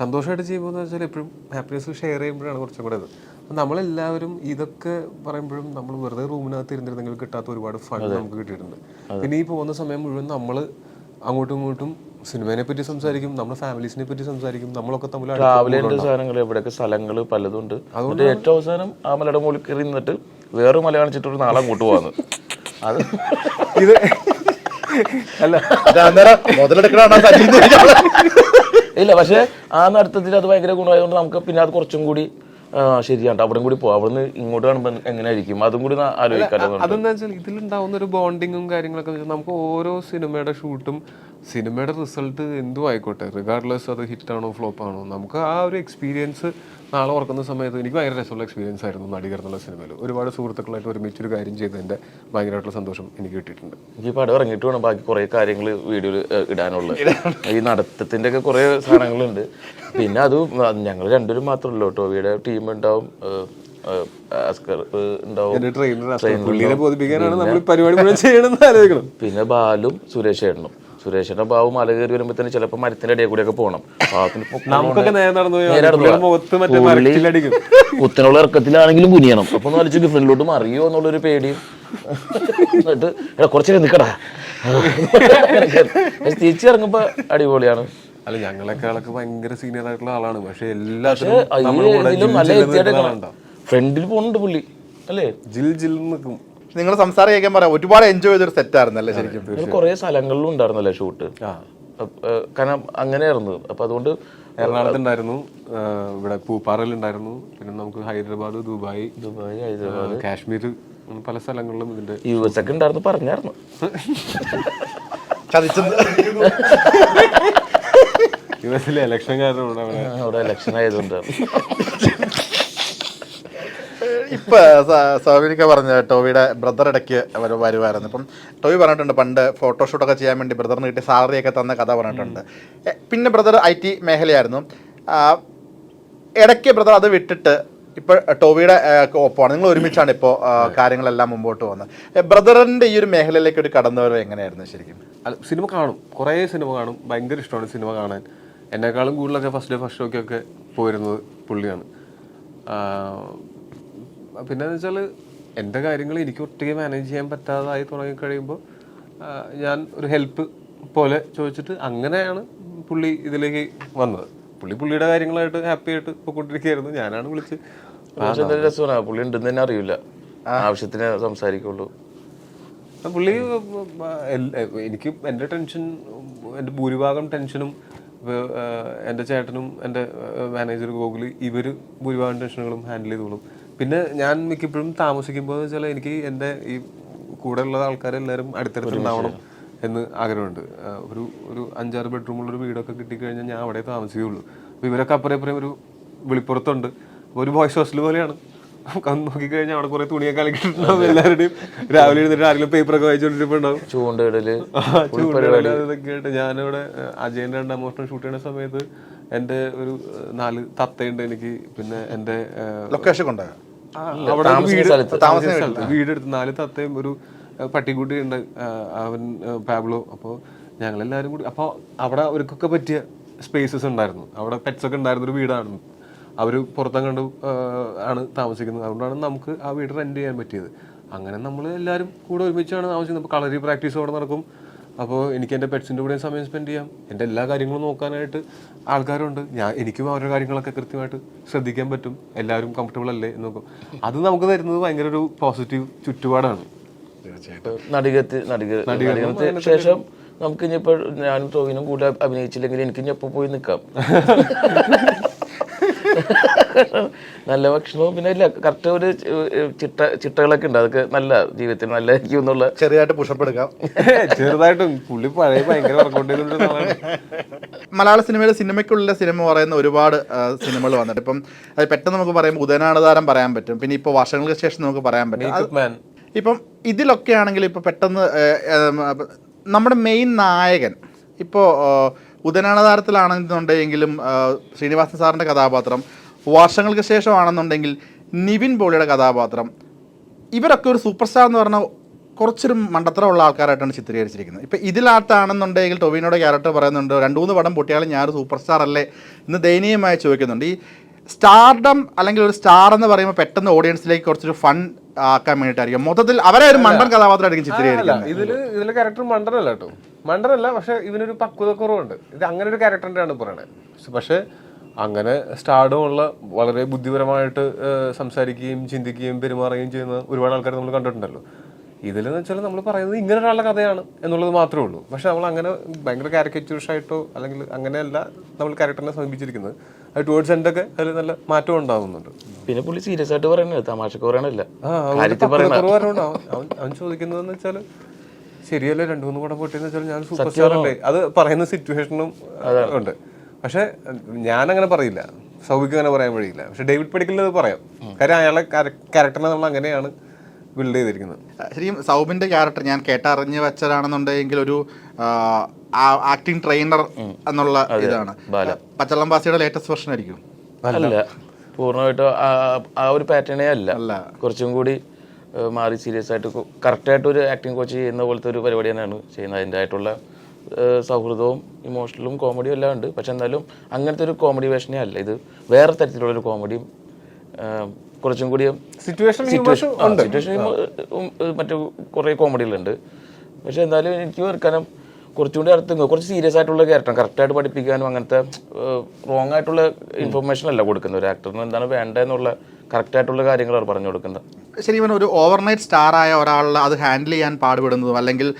സന്തോഷമായിട്ട് ചെയ്യുമ്പോൾ എന്ന് വെച്ചാൽ എപ്പോഴും ഹാപ്പിനെസ് ഷെയർ ചെയ്യുമ്പോഴാണ് കുറച്ചും കൂടെ ഇത്. അപ്പം നമ്മളെല്ലാവരും ഇതൊക്കെ പറയുമ്പോഴും നമ്മൾ വെറുതെ റൂമിനകത്ത് ഇരുന്നിരുന്നെങ്കിൽ കിട്ടാത്ത ഒരുപാട് ഫണ്ട് നമുക്ക് കിട്ടിയിട്ടുണ്ട്. പിന്നെ ഈ പോകുന്ന സമയം മുഴുവൻ നമ്മൾ അങ്ങോട്ടും ഇങ്ങോട്ടും സിനിമയെ പറ്റി സംസാരിക്കും നമ്മുടെ ഫാമിലീസിനെ പറ്റി സംസാരിക്കും നമ്മളൊക്കെ തമ്മിൽ ചെയ്യേണ്ട സാധനങ്ങൾ എവിടെയൊക്കെ സ്ഥലങ്ങൾ പലതും ഉണ്ട് അതുകൊണ്ട് ഏറ്റവും അവസാനം ആ മലയുടെ മുകളിൽ കയറി നിന്നിട്ട് വേറെ മല കാണിച്ചിട്ട് ഒരു നാളെ അങ്ങോട്ട് പോകുന്നു അത് ഇത് അല്ല അന്നേരം മുതലെടുക്കണോ ഇല്ല പക്ഷെ ആ നടത്തത്തിൽ അത് ഭയങ്കര ഗുണമായതുകൊണ്ട് നമുക്ക് പിന്നെ അത് കുറച്ചും കൂടി ശരിയാണ്ട് ശരിയാണ് അവിടെ കൂടി പോവാം. അവിടുന്ന് ഇങ്ങോട്ട് കാണുമ്പോൾ എങ്ങനെയായിരിക്കും? അതും കൂടി ആലോചിക്കാറുണ്ട് അതെന്താ വെച്ചാൽ ഇതിലുണ്ടാവുന്ന ഒരു ബോണ്ടിങ്ങും കാര്യങ്ങളൊക്കെ നമുക്ക് ഓരോ സിനിമയുടെ ഷൂട്ടും സിനിമയുടെ റിസൾട്ട് എന്തും ആയിക്കോട്ടെ. റിഗാർഡ്ലെസ് അത് ഹിറ്റാണോ ആണോ ഫ്ലോപ്പ് ആണോ നമുക്ക് ആ ഒരു എക്സ്പീരിയൻസ് നാളെ ഓർക്കുന്ന സമയത്ത് എനിക്ക് ഭയങ്കര രസമുള്ള എക്സ്പീരിയൻസ് ആയിരുന്നു നടികർ എന്നുള്ള സിനിമയിൽ ഒരുപാട് സുഹൃത്തുക്കളായിട്ട് ഒരുമിച്ചൊരു കാര്യം ചെയ്തതിന്റെ ഭയങ്കരമായിട്ടുള്ള സന്തോഷം എനിക്ക് കിട്ടിയിട്ടുണ്ട്. എനിക്ക് ഈ പടം ഇറങ്ങിയിട്ട് വേണം. ബാക്കി കുറേ കാര്യങ്ങൾ വീഡിയോയിൽ ഇടാനുള്ളത് ഈ നടത്തത്തിന്റെ ഒക്കെ കുറേ സാധനങ്ങളുണ്ട്. പിന്നെ അത് ഞങ്ങൾ രണ്ടുപേരും മാത്രമല്ലോ ടോവിയുടെ ടീം ഉണ്ടാവും പിന്നെ ബാലും സുരേഷ് ഏട്ടനും. സുരേഷ് ഭാവ് ബാബു മല കയറി വരുമ്പോ തന്നെ ചിലപ്പോ മരത്തിന്റെ ഇടയിൽ കൂടെ ഒക്കെ പോകണം. കുത്തനുള്ള ഇറക്കത്തിലാണെങ്കിലും കുനിയണം. അപ്പൊ ഒന്ന് വലിച്ചു ഫ്രണ്ടിലോട്ട് മറിയോ എന്നുള്ളൊരു പേടിയും. എന്നിട്ട് എടാ കുറച്ചു നിക്കടാ. തിരിച്ചിറങ്ങുമ്പോ അടിപൊളിയാണ്. അല്ല ഞങ്ങളൊക്കെ ആളൊക്കെ ഭയങ്കര സീനിയർ ആയിട്ടുള്ള ആളാണ്. പക്ഷെ എത്തിയായിട്ട് ഫ്രണ്ടിൽ പോകുന്നുണ്ട് പുള്ളി. അല്ലേ? ജിൽ ജിൽ നിൽക്കും. നിങ്ങൾ സംസാരം കേൾക്കാൻ പറയാം. ഒരുപാട് എൻജോയ് ചെയ്തൊരു സെറ്റ് ആയിരുന്നല്ലേ ശരിക്കും? കുറേ സ്ഥലങ്ങളിലും ഉണ്ടായിരുന്നല്ലേ ഷൂട്ട് കാരണം അങ്ങനെയായിരുന്നു. അപ്പൊ അതുകൊണ്ട് എറണാകുളത്ത് ഉണ്ടായിരുന്നു ഇവിടെ പൂപ്പാറയിൽ ഉണ്ടായിരുന്നു പിന്നെ നമുക്ക് ഹൈദരാബാദ് ദുബായ് ദുബായ് ഹൈദരാബാദ്. കാശ്മീർ പല സ്ഥലങ്ങളിലും ഇതിന്റെ യു എസ് ഒക്കെ ഉണ്ടായിരുന്നു പറഞ്ഞായിരുന്നു. യു എസിലെ ഇലക്ഷൻ കാരണം അവിടെ ഇലക്ഷൻ ആയതുകൊണ്ട്. ഇപ്പൊ സൗബിനിക്ക പറഞ്ഞ ടോവിയുടെ ബ്രദർ ഇടയ്ക്ക് വരു- വരുമായിരുന്നു ഇപ്പം ടോവി പറഞ്ഞിട്ടുണ്ട് പണ്ട് ഫോട്ടോഷൂട്ടൊക്കെ ചെയ്യാൻ വേണ്ടി ബ്രദറിന് കിട്ടിയ സാലറി ഒക്കെ തന്ന കഥ പറഞ്ഞിട്ടുണ്ട്. പിന്നെ ബ്രദർ ഐ ടി മേഖലയായിരുന്നു. ഇടയ്ക്ക് ബ്രദർ അത് വിട്ടിട്ട് ഇപ്പോൾ ടോവിയുടെ ഒപ്പമാണ്. നിങ്ങൾ ഒരുമിച്ചാണ് ഇപ്പോൾ കാര്യങ്ങളെല്ലാം മുമ്പോട്ട് പോകുന്നത്. ബ്രദറിന്റെ ഈ ഒരു മേഖലയിലേക്ക് ഒരു കടന്നുവരവ് എങ്ങനെയായിരുന്നു ശരിക്കും? അല്ല സിനിമ കാണും. കുറേ സിനിമ കാണും. ഭയങ്കര ഇഷ്ടമാണ് സിനിമ കാണാൻ. എന്നെക്കാളും കൂടുതലൊക്കെ ഫസ്റ്റ് ഡേ ഫസ്റ്റ് ഷോക്കൊക്കെ പോയിരുന്നത് പുള്ളിയാണ്. പിന്നെ എന്ന് വെച്ചാൽ എന്റെ കാര്യങ്ങൾ എനിക്ക് ഒറ്റയ്ക്ക് മാനേജ് ചെയ്യാൻ പറ്റാതായി തുടങ്ങി കഴിയുമ്പോൾ ഞാൻ ഒരു ഹെൽപ്പ് പോലെ ചോദിച്ചിട്ട് അങ്ങനെയാണ് പുള്ളി ഇതിലേക്ക് വന്നത്. പുള്ളി പുള്ളിയുടെ കാര്യങ്ങളായിട്ട് ഹാപ്പി ആയിട്ട് പോയിക്കൊണ്ടിരിക്കുകയായിരുന്നു ഞാനാണ് വിളിച്ച് രസമാണ്. പുള്ളി ഉണ്ടെന്ന് തന്നെ അറിയില്ല. ആവശ്യത്തിന് സംസാരിക്കുള്ളൂ. പുള്ളി എനിക്ക് എന്റെ ടെൻഷൻ എന്റെ ഭൂരിഭാഗം ടെൻഷനും എന്റെ ചേട്ടനും എന്റെ മാനേജർ ഗോകുൽ ഇവർ ഭൂരിഭാഗം ടെൻഷനുകളും ഹാൻഡിൽ ചെയ്തോളും. പിന്നെ ഞാൻ മിക്കപ്പോഴും താമസിക്കുമ്പോൾ എന്ന് വെച്ചാൽ എനിക്ക് എന്റെ ഈ കൂടെയുള്ള ആൾക്കാരെല്ലാവരും അടുത്തടുത്തുണ്ടാവണം എന്ന് ആഗ്രഹമുണ്ട്. ഒരു ഒരു അഞ്ചാറ് ബെഡ്റൂമുള്ളൊരു വീടൊക്കെ കിട്ടിക്കഴിഞ്ഞാൽ ഞാൻ അവിടെ താമസിക്കുകയുള്ളൂ. അപ്പോൾ ഇവരൊക്കെ അപ്പുറം ഇപ്പുറം ഒരു വെളിപ്പുറത്തുണ്ട്. അപ്പോൾ ഒരു ബോയ്സ് ഹോസ്റ്റൽ പോലെയാണ്. കന്ന് നോക്കിക്കഴിഞ്ഞാൽ അവിടെ കുറെ തുണിയൊക്കെ കളിക്കിട്ടുണ്ടാവും എല്ലാവരുടെയും. രാവിലെ എഴുന്നിട്ട് ആരെങ്കിലും പേപ്പറൊക്കെ വായിച്ചുകൊണ്ടിരിപ്പുണ്ടാവും ചൂണ്ടയിടൽ ചൂണ്ടയിടൽ അതൊക്കെ ആയിട്ട് ഞാനിവിടെ അജയന്റെ രണ്ടാം മോഷണം ഷൂട്ട് ചെയ്യുന്ന സമയത്ത് എന്റെ ഒരു നാല് തത്തയുണ്ട് എനിക്ക്. പിന്നെ എന്റെ ലൊക്കേഷൻ കൊണ്ട് അവിടെ വീട്. വീടെടുത്ത് നാല് തത്തയും ഒരു പട്ടിക്കുട്ടി ഉണ്ട് അവൻ പാബ്ലോ. അപ്പോൾ ഞങ്ങളെല്ലാവരും കൂടി അപ്പോൾ അവിടെ അവർക്കൊക്കെ പറ്റിയ സ്പേസസ് ഉണ്ടായിരുന്നു. അവിടെ പെറ്റ്സ് ഒക്കെ ഉണ്ടായിരുന്ന ഒരു വീടാണ്. അവർ പുറത്തങ്ങണ്ട് ആണ് താമസിക്കുന്നത്. അതുകൊണ്ടാണ് നമുക്ക് ആ വീട് റെന്റ് ചെയ്യാൻ പറ്റിയത്. അങ്ങനെ നമ്മൾ എല്ലാവരും കൂടെ ഒരുമിച്ചാണ് താമസിക്കുന്നത്. അപ്പോൾ കളരി പ്രാക്ടീസ് അവിടെ നടക്കും. അപ്പോൾ എനിക്ക് എന്റെ പെറ്റ്സിന്റെ കൂടെ സമയം സ്പെൻഡ് ചെയ്യാം. എന്റെ എല്ലാ കാര്യങ്ങളും നോക്കാനായിട്ട് ആൾക്കാരുണ്ട്. ഞാൻ എനിക്കും അവരുടെ കാര്യങ്ങളൊക്കെ കൃത്യമായിട്ട് ശ്രദ്ധിക്കാൻ പറ്റും. എല്ലാവരും കംഫർട്ടബിൾ അല്ലേ എന്ന് നോക്കും. അത് നമുക്ക് തരുന്നത് ഭയങ്കര ഒരു പോസിറ്റീവ് ചുറ്റുപാടാണ്. നടികത്ത് നടിക നടികത്തിന് ശേഷം നമുക്ക് ഇനിയിപ്പോൾ ഞാനും തോവിനും കൂടെ അഭിനയിച്ചില്ലെങ്കിൽ എനിക്ക് ഇനി എപ്പോൾ പോയി നിൽക്കാം? നല്ല ഭക്ഷണവും പിന്നെ ഇല്ല കറക്റ്റ് ഒരു ചിട്ട ചിട്ടകളൊക്കെ ഉണ്ട്. അതൊക്കെ നല്ല ജീവിതത്തിൽ നല്ല എന്നുള്ള ചെറിയതായിട്ട് പുഷപ്പെടുക്കാം ചെറുതായിട്ടും പുള്ളി പഴയ ഭയങ്കര മലയാള സിനിമയിലെ സിനിമയ്ക്കുള്ള സിനിമ പറയുന്ന ഒരുപാട് സിനിമകൾ വന്നിട്ട് ഇപ്പം അത് പെട്ടെന്ന് നമുക്ക് പറയുമ്പോൾ ഉദയനാടതാരം പറയാൻ പറ്റും. പിന്നെ ഇപ്പോൾ വർഷങ്ങൾക്ക് ശേഷം നമുക്ക് പറയാൻ പറ്റും. ഇപ്പം ഇതിലൊക്കെ ആണെങ്കിൽ ഇപ്പോൾ പെട്ടെന്ന് നമ്മുടെ മെയിൻ നായകൻ ഇപ്പോൾ ഉദനാണതാരത്തിലാണെന്നുണ്ടെങ്കിലും ശ്രീനിവാസൻ സാറിന്റെ കഥാപാത്രം വർഷങ്ങൾക്ക് ശേഷമാണെന്നുണ്ടെങ്കിൽ നിവിൻ പോളിയുടെ കഥാപാത്രം. ഇവരൊക്കെ ഒരു സൂപ്പർ സ്റ്റാർ എന്ന് പറഞ്ഞാൽ കുറച്ചൊരു മണ്ടത്തരമുള്ള ആൾക്കാരായിട്ടാണ് ചിത്രീകരിച്ചിരിക്കുന്നത്. ഇപ്പം ഇതിലാട്ടാണെന്നുണ്ടെങ്കിൽ ടൊവിനോടെ ക്യാരക്ടർ പറയുന്നുണ്ട് രണ്ട് മൂന്ന് പടം പൊട്ടിയാലും ഞാനൊരു സൂപ്പർ സ്റ്റാർ അല്ലേ? എന്ന് ദയനീയമായി ചോദിക്കുന്നുണ്ട്. ഈ സ്റ്റാർഡം അല്ലെങ്കിൽ ഒരു സ്റ്റാർ എന്ന് പറയുമ്പോൾ പെട്ടെന്ന് ഓഡിയൻസിലേക്ക് കുറച്ചൊരു ഫൺ ആക്കാൻ വേണ്ടിയിട്ടായിരിക്കും. മൊത്തത്തിൽ അവരെ ഒരു മണ്ടൻ കഥാപാത്രമായിരിക്കും ചിത്രീകരിക്കുന്നത്. ഇതിൽ ഇതിലെ ക്യാരക്ടർ മണ്ടനല്ല കേട്ടോ. മണ്ടനല്ല പക്ഷെ ഇവനൊരു പക്വത കുറവുണ്ട്. ഇത് അങ്ങനെ ഒരു ക്യാരക്ടറിന്റെ ആണ് പറയണത് പക്ഷെ അങ്ങനെ സ്റ്റാർഡുമുള്ള വളരെ ബുദ്ധിപരമായിട്ട് സംസാരിക്കുകയും ചിന്തിക്കുകയും പെരുമാറുകയും ചെയ്യുന്ന ഒരുപാട് ആൾക്കാർ നമ്മൾ കണ്ടിട്ടുണ്ടല്ലോ. ഇതിലെന്ന് വെച്ചാൽ നമ്മൾ പറയുന്നത് ഇങ്ങനെ ഒരാളുടെ കഥയാണ് എന്നുള്ളത് മാത്രമേ ഉള്ളൂ. പക്ഷെ നമ്മൾ അങ്ങനെ ഭയങ്കര കാരിക്കേച്ചേഴ്സ് ആയിട്ടോ അല്ലെങ്കിൽ അങ്ങനെയല്ല നമ്മൾ ക്യാരക്ടറിനെ സമീപിച്ചിരിക്കുന്നത്. അത് ടുവേർഡ്സ് എൻഡൊക്കെ അതിൽ നല്ല മാറ്റം ഉണ്ടാകുന്നുണ്ട്. പിന്നെ പുള്ളി സീരിയസ് ആയിട്ട് പറയണത് തമാശക്ക് പറയണല്ല. അവൻ ചോദിക്കുന്നതെന്ന് വെച്ചാൽ ശരിയല്ലേ രണ്ടു മൂന്ന് പടം പൊട്ടിയെന്ന് വെച്ചാൽ ഞാൻ സൂപ്പർ സ്റ്റാർ അല്ലേ? അത് പറയുന്ന സിറ്റുവേഷനും ഉണ്ട്. പക്ഷെ ഞാനങ്ങനെ അങ്ങനെ പറയില്ല. സൗബിക്ക് അങ്ങനെ പറയാൻ വഴിയില്ല. പക്ഷെ ഡേവിഡ് പടിക്കലിന് അത് പറയാം. കാര്യം അയാളെ ക്യാരക്ടറിനെ നമ്മൾ അങ്ങനെയാണ് ബിൽഡ് ചെയ്തിരിക്കുന്നത്. ശരിക്കും സൗബിന്റെ ക്യാരക്ടർ ഞാൻ കേട്ടറിഞ്ഞ് വെച്ചതാണെന്നുണ്ടെങ്കിൽ ഒരു ആക്ടിങ് ട്രെയിനർ എന്നുള്ള ഇതാണ്. പച്ചളംബാസിയുടെ ലേറ്റസ്റ്റ് വെർഷൻ ആയിരിക്കും. അല്ല. പൂർണമായിട്ട് ആ- ഒരു പാറ്റേണേ അല്ല. അല്ല. കുറച്ചും കൂടി മാറി സീരിയസ് ആയിട്ട് കറക്റ്റായിട്ട് ഒരു ആക്ടിങ് കോച്ച് ചെയ്യുന്ന പോലത്തെ ഒരു പരിപാടി തന്നെയാണ് ചെയ്യുന്നത്. അതിന്റെ ആയിട്ടുള്ള സൗഹൃദവും ഇമോഷണലും കോമഡിയും എല്ലാം ഉണ്ട്. പക്ഷെ എന്നാലും അങ്ങനത്തെ ഒരു കോമഡി വേഷനേ അല്ല. ഇത് വേറെ തരത്തിലുള്ള ഒരു കോമഡിയും കുറച്ചും കൂടി സിറ്റുവേഷൻ സിറ്റുവേഷൻ സിറ്റുവേഷൻ മറ്റു കുറേ കോമഡികളുണ്ട് പക്ഷെ എന്തായാലും എനിക്ക് വെറുക്കാനും കുറച്ചുകൂടി അടുത്ത് കുറച്ച് സീരിയസ് ആയിട്ടുള്ള ക്യാരക്ടർ കറക്റ്റായിട്ട് പഠിപ്പിക്കാനും അങ്ങനത്തെ റോങ് ആയിട്ടുള്ള ഇൻഫർമേഷൻ അല്ല കൊടുക്കുന്നത്. ഒരു ആക്ടറിന് എന്താണ് വേണ്ടതെന്നുള്ള കറക്റ്റായിട്ടുള്ള കാര്യങ്ങളാണ് പറഞ്ഞു കൊടുക്കുന്നത്. ശരിക്കും ഒരു ഓവർനൈറ്റ് സ്റ്റാർ ആയ ഒരാളിൽ അത് ഹാൻഡിൽ ചെയ്യാൻ പാടുപെടുന്നതും അല്ലെങ്കിൽ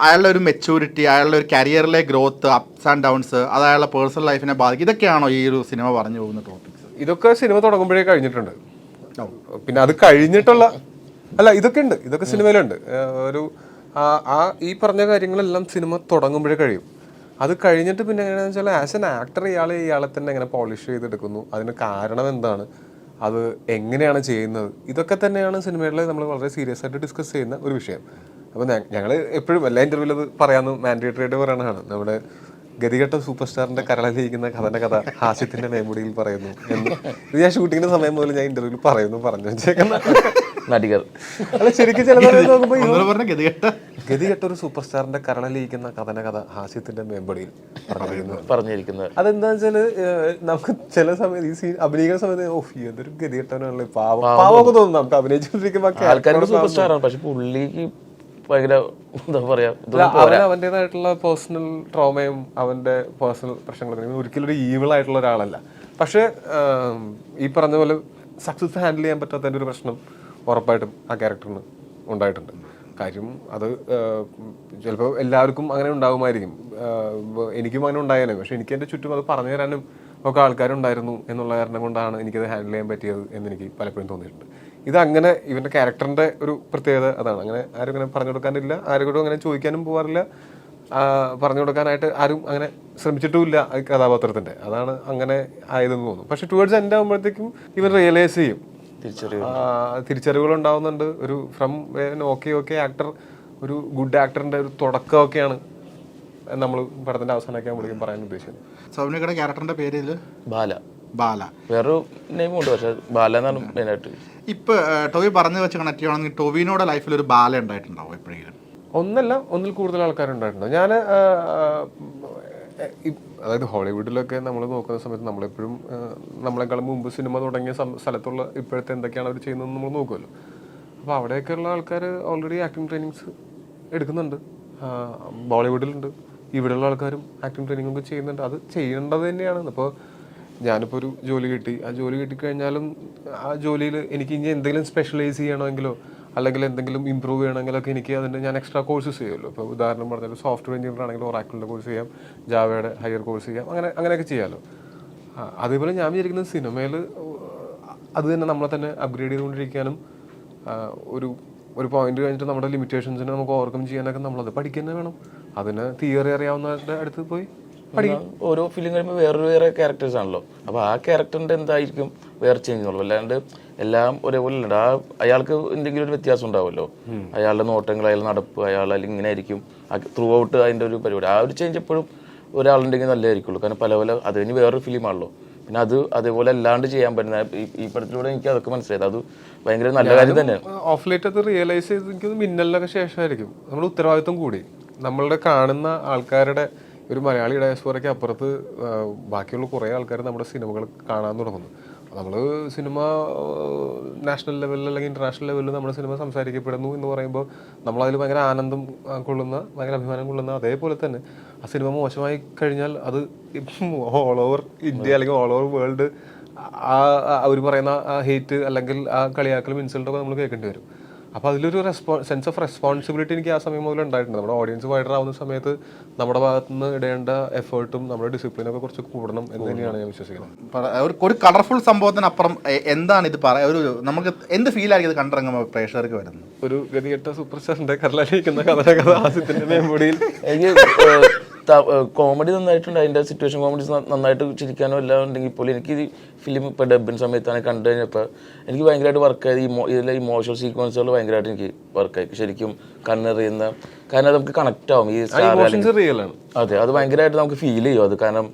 അയാളുടെ ഒരു മെച്യൂരിറ്റി അയാളുടെ ഒരു കരിയറിലെ ഗ്രോത്ത് അപ്സ് ആൻഡ് ഡൗൺസ് അത് അയാളുടെ പേഴ്സണൽ ലൈഫിനെ ബാധിക്കും. ഇതൊക്കെയാണോ ഈ ഒരു സിനിമ പറഞ്ഞു പോകുന്ന ടോപ്പിക്സ് ഇതൊക്കെ സിനിമ തുടങ്ങുമ്പോഴേ കഴിഞ്ഞിട്ടുണ്ട്. പിന്നെ അത് കഴിഞ്ഞിട്ടുള്ള അല്ല ഇതൊക്കെ ഉണ്ട്. ഇതൊക്കെ സിനിമയിലുണ്ട് ഒരു ആ- ആ ഈ പറഞ്ഞ കാര്യങ്ങളെല്ലാം സിനിമ തുടങ്ങുമ്പോഴേ കഴിയും. അത് കഴിഞ്ഞിട്ട് പിന്നെ എങ്ങനെയാണെന്ന് വെച്ചാൽ ആസ് എൻ ആക്ടർ ഇയാളെ ഇയാളെ തന്നെ എങ്ങനെ പോളിഷ് ചെയ്തെടുക്കുന്നു. അതിന് കാരണം എന്താണ്? അത് എങ്ങനെയാണ് ചെയ്യുന്നത്? ഇതൊക്കെ തന്നെയാണ് സിനിമകളിൽ നമ്മൾ വളരെ സീരിയസ് ആയിട്ട് ഡിസ്കസ് ചെയ്യുന്ന ഒരു വിഷയം. അപ്പോൾ ഞങ്ങൾ എപ്പോഴും എല്ലാ ഇന്റർവ്യൂവിൽ അത് പറയാമെന്ന് മാൻഡേറ്ററി ആയിട്ട് പറയണതാണ് നമ്മുടെ ഗതികെട്ട സൂപ്പർ സ്റ്റാറിന്റെ കരളിലിരിക്കുന്ന കഥന്റെ കഥ ഹാസ്യത്തിന്റെ മേമുടിയിൽ പറയുന്നു എന്ന് ഇത് ഞാൻ ഷൂട്ടിങ്ങിന്റെ സമയം മുതൽ ഞാൻ ഇന്റർവ്യൂവിൽ പറയുന്നു പറഞ്ഞു വെച്ചേക്കുന്ന. നടികർ അല്ല ശരിക്കും ചില നോക്കുമ്പോൾ ഗതികെട്ട? ഗതികെട്ട ഒരു സൂപ്പർ സ്റ്റാറിന്റെ കരളിലിരിക്കുന്ന കഥന കഥ ഹാസ്യത്തിന്റെ മേമ്പടിയിൽ പറഞ്ഞിരിക്കുന്നത്. അതെന്താ വെച്ചാൽ നമുക്ക് ചില സമയത്ത് ഈ സീൻ അഭിനയിക്കുന്ന സമയത്ത് ഓഫ് എന്തൊരു ഗതികെട്ടവനാണല്ലേ പാവം. പാവമൊക്കെ തോന്നുന്നു നമുക്ക് അഭിനയിച്ചുകൊണ്ടിരിക്കുമ്പോൾ സൂപ്പർ സ്റ്റാറാണ് പക്ഷെ പുള്ളിക്ക് ഭയങ്കര എന്താ പറയാ അവന്റേതായിട്ടുള്ള പേഴ്സണൽ ട്രോമയും അവന്റെ പേഴ്സണൽ പ്രശ്നങ്ങളും ഒരിക്കലും ഒരു ഈവിൾ ആയിട്ടുള്ള ഒരാളല്ല. പക്ഷെ ഈ പറഞ്ഞ പോലെ സക്സസ് ഹാൻഡിൽ ചെയ്യാൻ പറ്റാത്തതിന്റെ ഒരു പ്രശ്നം ഉറപ്പായിട്ടും ആ ക്യാരക്ടറിന് ഉണ്ടായിട്ടുണ്ട്. കാര്യം. അത് ചിലപ്പോൾ എല്ലാവർക്കും അങ്ങനെ ഉണ്ടാകുമായിരിക്കും. എനിക്കും അങ്ങനെ ഉണ്ടായാലും പക്ഷെ എനിക്ക് എന്റെ ചുറ്റും അത് പറഞ്ഞു തരാനും ഒക്കെ ആൾക്കാരുണ്ടായിരുന്നു എന്നുള്ള കാരണം കൊണ്ടാണ് എനിക്കത് ഹാൻഡിൽ ചെയ്യാൻ പറ്റിയത് എന്ന് എനിക്ക് പലപ്പോഴും തോന്നിയിട്ടുണ്ട്. ഇത് അങ്ങനെ ഇവന്റെ ക്യാരക്ടറിന്റെ ഒരു പ്രത്യേകത അതാണ്. അങ്ങനെ ആരും അങ്ങനെ പറഞ്ഞു കൊടുക്കാനില്ല. ആരോടും അങ്ങനെ ചോദിക്കാനും പോകാറില്ല പറഞ്ഞു കൊടുക്കാനായിട്ട് ആരും അങ്ങനെ ശ്രമിച്ചിട്ടുമില്ല കഥാപാത്രത്തിന്റെ. അതാണ് അങ്ങനെ ആയതെന്ന് തോന്നുന്നു. പക്ഷെ ടുവേർഡ്സ് എന്റെ ആകുമ്പോഴത്തേക്കും ഇവർ റിയലൈസ് ചെയ്യും. തിരിച്ചറിവുകൾ ഉണ്ടാവുന്നുണ്ട് ഒരു ഫ്രം ഓക്കെ ഓക്കെ ആക്ടർ ഒരു ഗുഡ് ആക്ടറിന്റെ ഒരു തുടക്കമൊക്കെയാണ് നമ്മൾ പടത്തിന്റെ അവസാനമൊക്കെ വിളിക്കാൻ പറയാൻ ഉദ്ദേശിക്കുന്നത് സൗമ്യയുടെ ക്യാരക്ടറിന്റെ പേര് ബാല. ബാല. വേറൊരു നെയിമും ഉണ്ട് പക്ഷെ ബാല എന്നാണ് മെയിനായിട്ട് ഇപ്പൊ ടോവി പറഞ്ഞു വെച്ച് കണക്ട് ചെയ്യുകയാണെങ്കിൽ ടോവിനോടെ ലൈഫിൽ ഒരു ബാല ഉണ്ടായിട്ടുണ്ടാവും എപ്പോഴെങ്കിലും. ഒന്നല്ല ഒന്നിൽ കൂടുതൽ ആൾക്കാരുണ്ടായിട്ടുണ്ട് ഞാൻ അതായത് ഹോളിവുഡിലൊക്കെ നമ്മൾ നോക്കുന്ന സമയത്ത് നമ്മളെപ്പോഴും നമ്മളെക്കാളും മുമ്പ് സിനിമ തുടങ്ങിയ സ്ഥലത്തുള്ള ഇപ്പോഴത്തെ എന്തൊക്കെയാണ് അവർ ചെയ്യുന്നതെന്ന് നമ്മൾ നോക്കുമല്ലോ അപ്പോൾ അവിടെയൊക്കെയുള്ള ആൾക്കാർ ഓൾറെഡി ആക്ടിങ് ട്രെയിനിങ്സ് എടുക്കുന്നുണ്ട്. ബോളിവുഡിലുണ്ട്. ഇവിടെയുള്ള ആൾക്കാരും ആക്ടിങ് ട്രെയിനിങ് ഒക്കെ ചെയ്യുന്നുണ്ട്. അത് ചെയ്യേണ്ടത് തന്നെയാണ്. അപ്പോൾ ഞാനിപ്പോൾ ഒരു ജോലി കിട്ടി. ആ ജോലി കിട്ടിക്കഴിഞ്ഞാലും ആ ജോലിയിൽ എനിക്ക് ഇനി എന്തെങ്കിലും സ്പെഷ്യലൈസ് ചെയ്യണമെങ്കിലോ അല്ലെങ്കിൽ എന്തെങ്കിലും ഇമ്പ്രൂവ് ചെയ്യണമെങ്കിലൊക്കെ എനിക്ക് അതിന്റെ ഞാൻ എക്സ്ട്രാ കോഴ്സസ് ചെയ്യുമല്ലോ. ഇപ്പോൾ ഉദാഹരണം പറഞ്ഞാൽ സോഫ്റ്റ്വെയർ എഞ്ചിനീയർ ആണെങ്കിൽ ഒറാക്കിളിന്റെ കോഴ്സ് ചെയ്യാം ജാവയുടെ ഹയർ കോഴ്സ് ചെയ്യാം അങ്ങനെ അങ്ങനെയൊക്കെ ചെയ്യാമല്ലോ അതേപോലെ ഞാൻ വിചാരിക്കുന്ന സിനിമയിൽ അത് തന്നെ നമ്മളെ തന്നെ അപ്ഗ്രേഡ് ചെയ്തുകൊണ്ടിരിക്കാനും ഒരു ഒരു പോയിന്റ് കഴിഞ്ഞിട്ട് നമ്മുടെ ലിമിറ്റേഷൻസിനെ നമുക്ക് ഓവർകം ചെയ്യാനൊക്കെ നമ്മളത് പഠിക്കുന്നത് വേണം. അതിന് തിയറി അറിയാവുന്നവരുടെ അടുത്ത് പോയി ഓരോ ഫിലിം കഴിയുമ്പോൾ വേറെ വേറെ ക്യാരക്ടേഴ്സ് ആണല്ലോ. അപ്പോൾ ആ ക്യാരക്ടറിന്റെ എന്തായിരിക്കും വേറെ ചേഞ്ച് ഉള്ളൂ. അല്ലാണ്ട് എല്ലാം ഒരേപോലെ അല്ല ആ അയാൾക്ക് എന്തെങ്കിലും ഒരു വ്യത്യാസം ഉണ്ടാവുമല്ലോ. അയാളുടെ നോട്ടങ്ങൾ അയാൾ നടപ്പ് അയാൾ അല്ലെങ്കിൽ ഇങ്ങനെ ആയിരിക്കും. ത്രൂ ഔട്ട് അതിന്റെ ഒരു പരിപാടി. ആ ഒരു ചേഞ്ച് എപ്പോഴും ഒരാളുണ്ടെങ്കിൽ നല്ലതായിരിക്കുള്ളൂ കാരണം പല പല അത് കഴിഞ്ഞ് വേറൊരു ഫിലിമാണല്ലോ പിന്നെ അത് അതേപോലെ അല്ലാണ്ട് ചെയ്യാൻ പറ്റുന്ന ഈ- പടത്തിലൂടെ എനിക്ക് അതൊക്കെ മനസ്സിലായത്. അത് ഭയങ്കര നല്ല കാര്യം തന്നെയാണ്. ഓഫ് ലൈറ്റ് അത് റിയലൈസ് ചെയ്ത് മിന്നലിനൊക്കെ ശേഷമായിരിക്കും. നമ്മുടെ ഉത്തരവാദിത്വം കൂടി. നമ്മളുടെ കാണുന്ന ആൾക്കാരുടെ ഒരു മലയാളി ഡയസ്പോറയ്ക്ക് അപ്പുറത്ത് ബാക്കിയുള്ള കുറേ ആൾക്കാർ നമ്മുടെ സിനിമകൾ കാണാൻ തുടങ്ങുന്നു. നമ്മൾ സിനിമ നാഷണൽ ലെവലിൽ അല്ലെങ്കിൽ ഇന്റർനാഷണൽ ലെവലിൽ നമ്മുടെ സിനിമ സംസാരിക്കപ്പെടുന്നു എന്ന് പറയുമ്പോൾ നമ്മളതിൽ ഭയങ്കര ആനന്ദം കൊള്ളുന്ന ഭയങ്കര അഭിമാനം കൊള്ളുന്ന അതേപോലെ തന്നെ ആ സിനിമ മോശമായി കഴിഞ്ഞാൽ അത് ഓൾ ഓവർ ഇന്ത്യ അല്ലെങ്കിൽ ഓൾ ഓവർ വേൾഡ് ആ അവർ പറയുന്ന ആ ഹേറ്റ് അല്ലെങ്കിൽ ആ കളിയാക്കലും ഇൻസൾട്ടൊക്കെ നമ്മൾ കേൾക്കേണ്ടി വരും. അപ്പോൾ അതിലൊരു റെസ്പോ സെൻസ് ഓഫ് റെസ്പോൺസിബിലിറ്റി എനിക്ക് ആ സമയം മുതൽ ഉണ്ടായിട്ടുണ്ട്. നമ്മുടെ ഓഡിയൻസ് വൈഡർ ആവുന്ന സമയത്ത് നമ്മുടെ ഭാഗത്തു നിന്ന് ഇടേണ്ട എഫേർട്ടും നമ്മുടെ ഡിസിപ്ലിനൊക്കെ കുറച്ച് കൂടണം എന്ന് തന്നെയാണ് ഞാൻ വിശ്വസിക്കുന്നത്. ഒരു ഒരു കളർഫുൾ സംഭവത്തിനപ്പുറം എന്താണ് ഇത് പറയാ ഒരു നമുക്ക് എന്ത് ഫീൽ ആയിരിക്കും ഇത് കണ്ടിറങ്ങുമ്പോൾ പ്രേക്ഷകർക്ക് വരുന്നത്? ഒരു ഗതികെട്ട സൂപ്പർ സ്റ്റാറിന്റെ കരളിക്കുന്ന കഥ കഥാസിത്തിന്റെ മെമ്മൊറിയിൽ എനിക്ക് കോമഡി നന്നായിട്ടുണ്ട്. അതിന്റെ സിറ്റുവേഷൻ കോമഡി നന്നായിട്ട് ചിരിക്കാനോ എല്ലാം ഉണ്ടെങ്കിൽ പോലും എനിക്ക് ഈ ഫിലിം ഇപ്പോൾ ഡബിൻ സമയത്താണ് കണ്ടു കഴിഞ്ഞപ്പോൾ എനിക്ക് ഭയങ്കരമായിട്ട് വർക്കായത് ഈ ഇതിലെ ഇമോഷണൽ സീക്വൻസുകൾ ഭയങ്കരമായിട്ട് എനിക്ക് വർക്കായി ശരിക്കും കണ്ണെറിയുന്ന കാരണം അത് നമുക്ക് കണക്റ്റ് ആവും. ഈ അതെ അത് ഭയങ്കരമായിട്ട് നമുക്ക് ഫീൽ ചെയ്യും. അത് കാരണം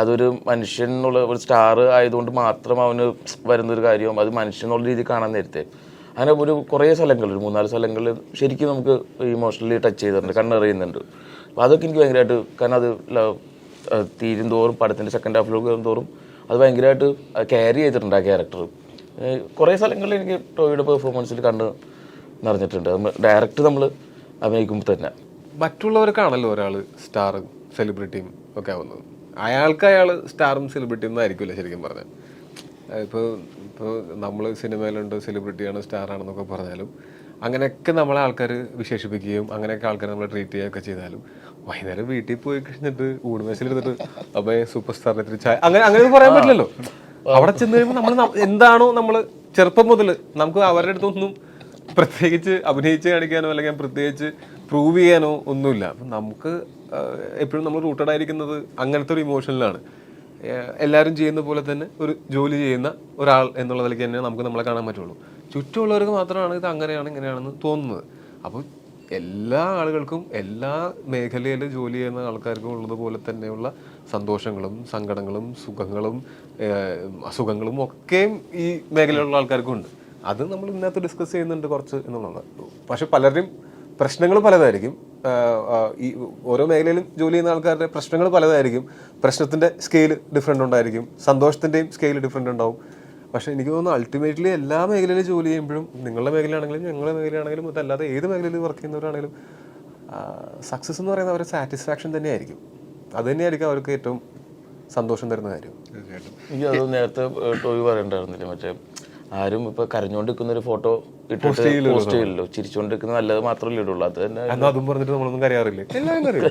അതൊരു മനുഷ്യൻ എന്നുള്ള ഒരു സ്റ്റാർ ആയതുകൊണ്ട് മാത്രം അവന് വരുന്നൊരു കാര്യവും അത് മനുഷ്യൻ എന്നുള്ള രീതിയിൽ കാണാൻ നേരത്തെ. അങ്ങനെ ഒരു കുറേ സ്ഥലങ്ങളിൽ ഒരു മൂന്നാൽ സ്ഥലങ്ങളിൽ ശരിക്കും നമുക്ക് ഇമോഷണലി ടച്ച് ചെയ്തിട്ടുണ്ട് കണ്ണെറിയുന്നുണ്ട്. അപ്പോൾ അതൊക്കെ എനിക്ക് ഭയങ്കരമായിട്ട് കാരണം അത് തീരും തോറും പടത്തിന്റെ സെക്കൻഡ് ഹാഫിലേക്ക് തോറും അത് ഭയങ്കരമായിട്ട് ക്യാരി ചെയ്തിട്ടുണ്ട് ആ ക്യാരക്ടർ കുറേ സ്ഥലങ്ങളിൽ എനിക്ക് ടോയുടെ പെർഫോമൻസിൽ കണ്ട് നിറഞ്ഞിട്ടുണ്ട്. ഡയറക്റ്റ് നമ്മൾ അഭിനയിക്കുമ്പോൾ തന്നെ. മറ്റുള്ളവർക്കാണല്ലോ ഒരാൾ സ്റ്റാർ സെലിബ്രിറ്റിയും ഒക്കെ ആവുന്നത്. അയാൾക്ക് അയാൾ സ്റ്റാറും സെലിബ്രിറ്റിയും ഒന്നും ആയിരിക്കില്ല ശരിക്കും പറഞ്ഞാൽ ഇപ്പോൾ ഇപ്പോൾ നമ്മൾ സിനിമയിലുണ്ട് സെലിബ്രിറ്റിയാണ് സ്റ്റാറാണെന്നൊക്കെ പറഞ്ഞാലും അങ്ങനെയൊക്കെ നമ്മളെ ആൾക്കാർ വിശേഷിപ്പിക്കുകയും അങ്ങനെയൊക്കെ ആൾക്കാർ നമ്മളെ ട്രീറ്റ് ചെയ്യുകയൊക്കെ ചെയ്താലും വൈകുന്നേരം വീട്ടിൽ പോയി കഴിഞ്ഞിട്ട് ഊടുമേശയിലെടുത്തിട്ട് അപ്പേ സൂപ്പർ സ്റ്റാർ ഇത്തിരി ചായ അങ്ങനെ അങ്ങനെ പറയാൻ പറ്റില്ലല്ലോ. അവിടെ ചെന്ന് കഴിയുമ്പോൾ നമ്മൾ എന്താണോ നമ്മൾ ചെറുപ്പം മുതൽ നമുക്ക് അവരുടെ അടുത്തൊന്നും പ്രത്യേകിച്ച് അഭിനയിച്ച് കാണിക്കാനോ അല്ലെങ്കിൽ പ്രത്യേകിച്ച് പ്രൂവ് ചെയ്യാനോ ഒന്നുമില്ല. അപ്പം നമുക്ക് എപ്പോഴും നമ്മൾ റൂട്ടഡ് ആയിരിക്കുന്നത് അങ്ങനത്തെ ഒരു ഇമോഷനിലാണ് എല്ലാവരും ചെയ്യുന്ന പോലെ തന്നെ ഒരു ജോലി ചെയ്യുന്ന ഒരാൾ എന്നുള്ളതിലേക്ക് തന്നെ നമുക്ക് നമ്മളെ കാണാൻ പറ്റുള്ളൂ. ചുറ്റുമുള്ളവർക്ക് മാത്രമാണ് ഇത് അങ്ങനെയാണ് ഇങ്ങനെയാണെന്ന് തോന്നുന്നത്. അപ്പോൾ എല്ലാ ആളുകൾക്കും എല്ലാ മേഖലയിൽ ജോലി ചെയ്യുന്ന ആൾക്കാർക്കും ഉള്ളതുപോലെ തന്നെയുള്ള സന്തോഷങ്ങളും സങ്കടങ്ങളും സുഖങ്ങളും അസുഖങ്ങളും ഒക്കെയും ഈ മേഖലയിലുള്ള ആൾക്കാർക്കും ഉണ്ട്. അത് നമ്മൾ ഇന്നത്തെ ഡിസ്കസ് ചെയ്യുന്നുണ്ട് കുറച്ച് എന്നുള്ളതാണ്. പക്ഷെ പലരുടെയും പ്രശ്നങ്ങൾ പലതായിരിക്കും. ഈ ഓരോ മേഖലയിലും ജോലി ചെയ്യുന്ന ആൾക്കാരുടെ പ്രശ്നങ്ങൾ പലതായിരിക്കും. പ്രശ്നത്തിന്റെ സ്കെയിൽ ഡിഫറെന്റ് ഉണ്ടായിരിക്കും. സന്തോഷത്തിന്റെയും സ്കെയിൽ ഡിഫറെന്റ് ഉണ്ടാവും. പക്ഷെ എനിക്ക് തോന്നുന്നു അൾട്ടിമേറ്റ്ലി എല്ലാ മേഖലയിലും ജോലി ചെയ്യുമ്പോഴും നിങ്ങളുടെ മേഖലയാണെങ്കിലും ഞങ്ങളുടെ മേഖലയാണെങ്കിലും അതല്ലാതെ ഏത് മേഖലയിൽ വർക്ക് ചെയ്യുന്നവരാണെങ്കിലും സക്സസ് എന്ന് പറയുന്നത് അവരുടെ സാറ്റിസ്ഫാക്ഷൻ തന്നെയായിരിക്കും. അത് തന്നെയായിരിക്കും അവർക്ക് ഏറ്റവും സന്തോഷം തരുന്ന കാര്യം. എനിക്ക് അത് നേരത്തെ ടോവി ടോയ് പറയണ്ടായിരുന്നില്ല? മറ്റേ ആരും ഇപ്പൊ കരഞ്ഞോണ്ടിരിക്കുന്ന ഒരു ഫോട്ടോ പോസ്റ്റ് ചെയ്യില്ലല്ലോ ചിരിച്ചോണ്ടിരിക്കുന്ന നല്ലത് മാത്രമല്ലേ ഇടുള്ളൂ അത് തന്നെ അതും പറഞ്ഞിട്ട് നമ്മളൊന്നും കരയാറില്ലേ? എല്ലാവരും